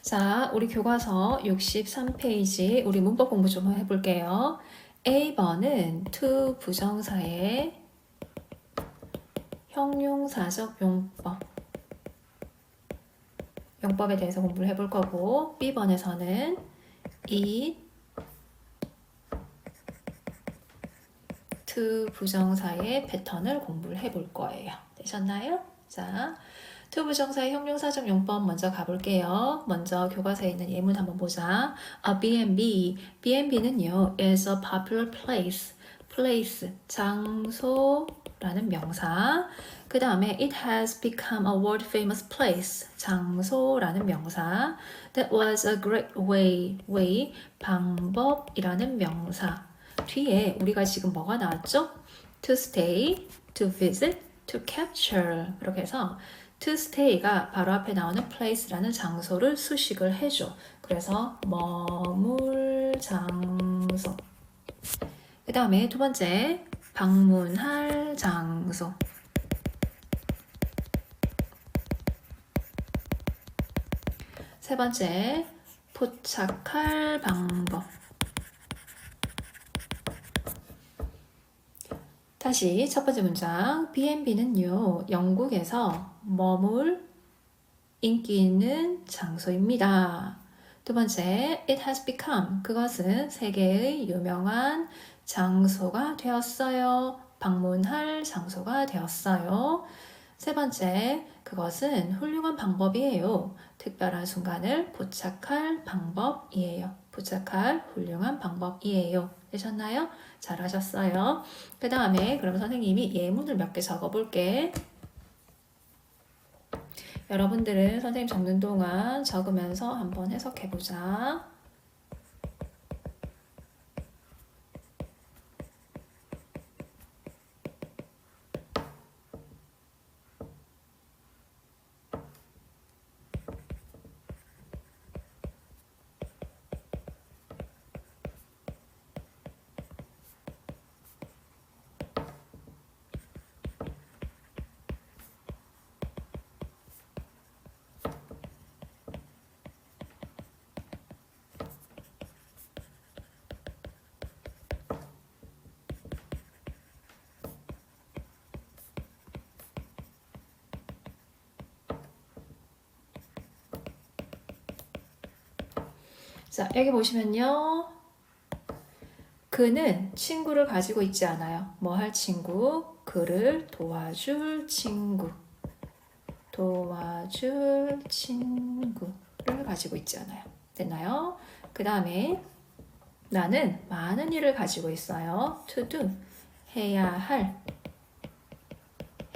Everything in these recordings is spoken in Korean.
자, 우리 교과서 63페이지 우리 문법 공부 좀 해볼게요. A번은 to 부정사의 형용사적 용법 용법에 대해서 공부를 해볼 거고 B번에서는 it to 부정사의 패턴을 공부를 해볼 거예요. 되셨나요? 자, to 부정사의 형용사적 용법 먼저 가볼게요. 먼저 교과서에 있는 예문 한번 보자. A B&B, B&B는요 is a popular place, place 장소라는 명사. 그 다음에 it has become a world famous place 장소라는 명사. That was a great way, way 방법이라는 명사. 뒤에 우리가 지금 뭐가 나왔죠? To stay, to visit, to capture 이렇게 해서 to stay가 바로 앞에 나오는 place라는 장소를 수식을 해줘. 그래서 머물 장소. 그 다음에 두 번째 방문할 장소. 세 번째 포착할 방법. 다시 첫 번째 문장. B&B는요, 영국에서 머물 인기 있는 장소입니다. 두 번째, it has become. 그것은 세계의 유명한 장소가 되었어요. 방문할 장소가 되었어요. 세 번째, 그것은 훌륭한 방법이에요. 특별한 순간을 포착할 방법이에요. 포착할 훌륭한 방법이에요. 되셨나요? 잘하셨어요. 그 다음에 그럼 선생님이 예문을 몇 개 적어볼게. 여러분들은 선생님 적는 동안 적으면서 한번 해석해보자. 자, 여기 보시면요. 그는 친구를 가지고 있지 않아요. 뭐 할 친구? 그를 도와줄 친구. 도와줄 친구를 가지고 있지 않아요. 됐나요? 그 다음에 나는 많은 일을 가지고 있어요. to do. 해야 할.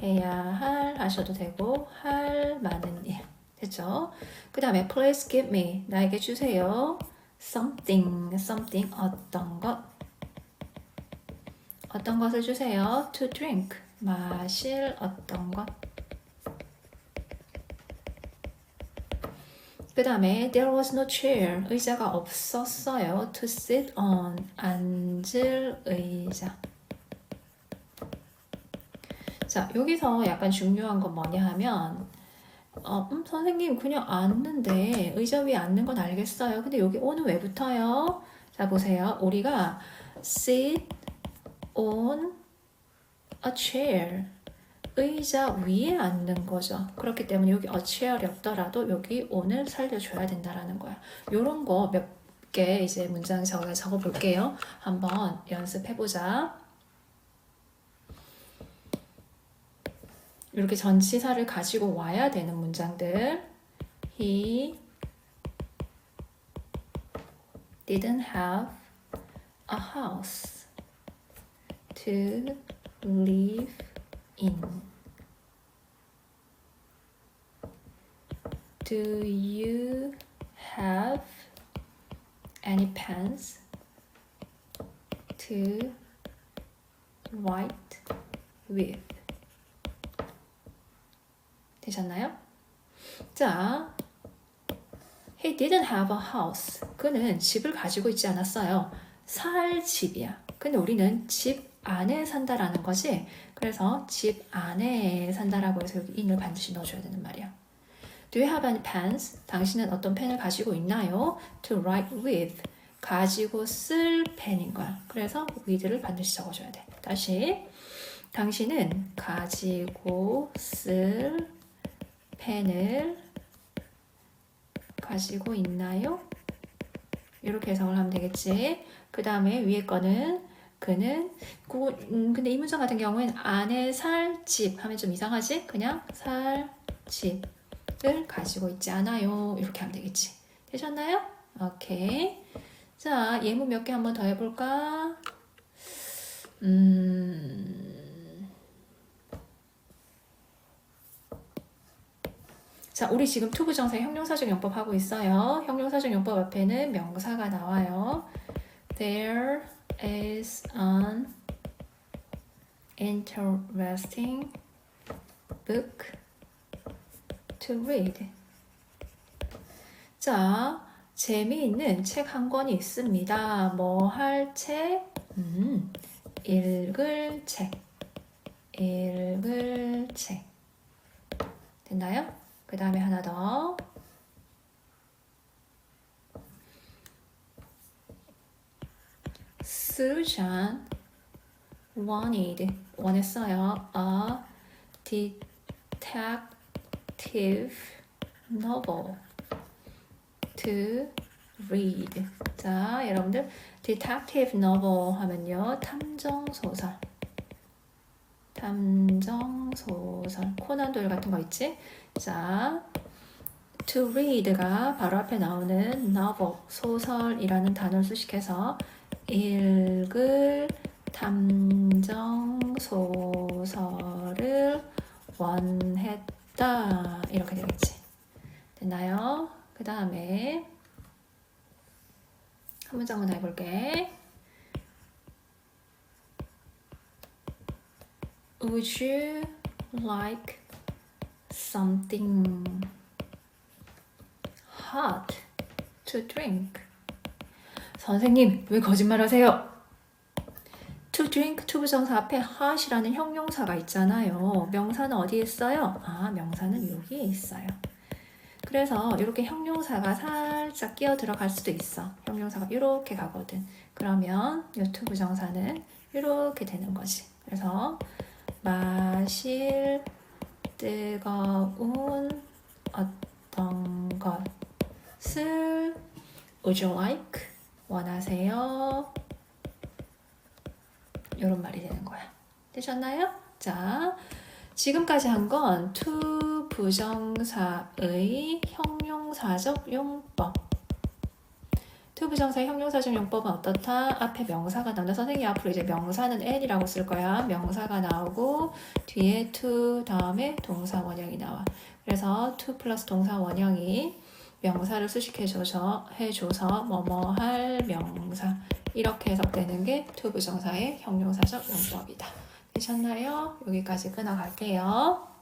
해야 할 하셔도 되고 할 많은 일. 됐죠? 그 다음에 please give me 나에게 주세요. something something 어떤 것 어떤 것을 주세요. to drink 마실 어떤 것. 그 다음에 there was no chair 의자가 없었어요. to sit on 앉을 의자. 자 여기서 약간 중요한 건 뭐냐 하면 어, 음, 선생님 그냥 앉는데 의자 위에 앉는 건 알겠어요. 근데 여기 on은 왜 붙어요? 자 보세요. 우리가 sit on a chair 의자 위에 앉는 거죠. 그렇기 때문에 여기 a chair이 없더라도 여기 on을 살려줘야 된다라는 거야. 요런 거 몇 개 이제 문장 적어 적어 볼게요. 한번 연습해 보자. 이렇게 전치사를 가지고 와야 되는 문장들. He didn't have a house to live in. Do you have any pens to write with? 되셨나요? 자, he didn't have a house. 그는 집을 가지고 있지 않았어요. 살 집이야. 근데 우리는 집 안에 산다라는 거지. 그래서 집 안에 산다라고 해서 여기 in을 반드시 넣어줘야 되는 말이야. Do you have any pens? 당신은 어떤 펜을 가지고 있나요? To write with. 가지고 쓸 펜인 거야. 그래서 with를 반드시 적어줘야 돼. 다시. 당신은 가지고 쓸 펜을 가지고 있나요? 이렇게 해석을 하면 되겠지. 그 다음에 위에 거는 그는 그, 음, 근데 이 문장 같은 경우에는 안에 살 집 하면 좀 이상하지? 그냥 살 집을 가지고 있지 않아요. 이렇게 하면 되겠지. 되셨나요? 오케이. 자, 예문 몇 개 한번 더 해볼까? 음. 자, 우리 지금 투부정사 형용사적 용법 하고 있어요. 형용사적 용법 앞에는 명사가 나와요. There is an interesting book to read. 자, 재미있는 책 한 권이 있습니다. 뭐 할 책? 음, 읽을 책. 읽을 책. 됐나요? 그 다음에 하나 더. Susan wanted 원했어요. A detective novel to read. 자, 여러분들 detective novel 하면요. 탐정 소설. 탐정 소설. 코난 도일 같은 거 있지? 자, to read가 바로 앞에 나오는 novel, 소설이라는 단어를 수식해서 읽을 탐정 소설을 원했다. 이렇게 되겠지. 됐나요? 그 다음에 한 문장만 더 해볼게. Would you like something hot to drink? 선생님, 왜 거짓말 하세요? To drink, to 부정사 앞에 hot이라는 형용사가 있잖아요. 명사는 어디에 있어요? 아, 명사는 여기에 있어요. 그래서 이렇게 형용사가 살짝 끼어 들어갈 수도 있어. 형용사가 이렇게 가거든. 그러면 이 to 부정사는 이렇게 되는 거지. 그래서 마실 뜨거운 어떤 것을 would you like 원하세요? 이런 말이 되는 거야. 되셨나요? 자, 지금까지 한 건 to 부정사의 형용사적 용법. To 부정사의 형용사적 용법은 어떻다? 앞에 명사가 나온다. 선생님 앞으로 이제 명사는 n이라고 쓸 거야. 명사가 나오고 뒤에 to 다음에 동사 원형이 나와. 그래서 to 플러스 동사 원형이 명사를 수식해줘서 해줘서 뭐뭐 할 명사 이렇게 해석되는 게 to 부정사의 형용사적 용법이다. 되셨나요? 여기까지 끊어갈게요.